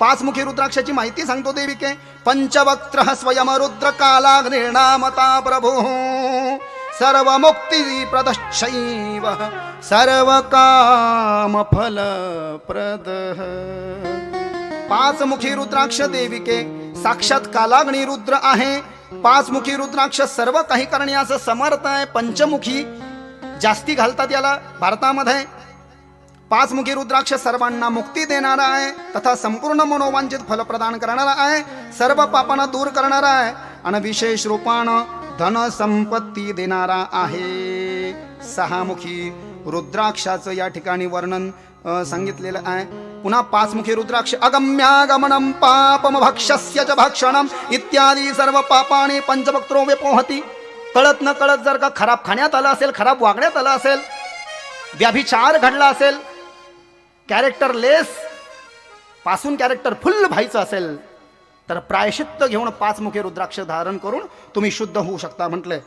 पाचमुखी रुद्राक्षाची माहिती सांगतो देविके. पंचवक्त्र स्वयं रुद्र काला निर्णामता प्रभू. सर्व मुक्ती प्रदशैव सर्व काम फल प्रद पाचमुखी रुद्राक्ष देविके साक्षात कालाग्नी रुद्र आहे. पाचमुखी रुद्राक्ष सर्व काही करण्याचं समर्थ आहे. पंचमुखी जास्ती घालतात याला भारतामध्ये. पाचमुखी रुद्राक्ष सर्वांना मुक्ती देणारा आहे तथा संपूर्ण मनोवांचित फल प्रदान करणारा आहे सर्व पापांना दूर करणारा आहे आणि विशेष रूपानं धन संपत्ती देणारा आहे. सहामुखी रुद्राक्षाचं या ठिकाणी वर्णन सांगितलेलं आहे. पुन्हा पाचमुखी रुद्राक्ष अगम्यागमनम पापम भक्षस्य च भक्षणम इत्यादी सर्व पापाने पंचभक्त्रो व्यपोहती कळत न कळत जर का खराब खाण्यात आलं असेल खराब वागण्यात आलं असेल व्याभिचार घडला असेल कॅरेक्टर लेस पासून कॅरेक्टर फुल्ल व्हायचं असेल तर प्रायशित्त घेऊन पाचमुखी रुद्राक्ष धारण करून तुम्ही शुद्ध होऊ शकता म्हटलंय.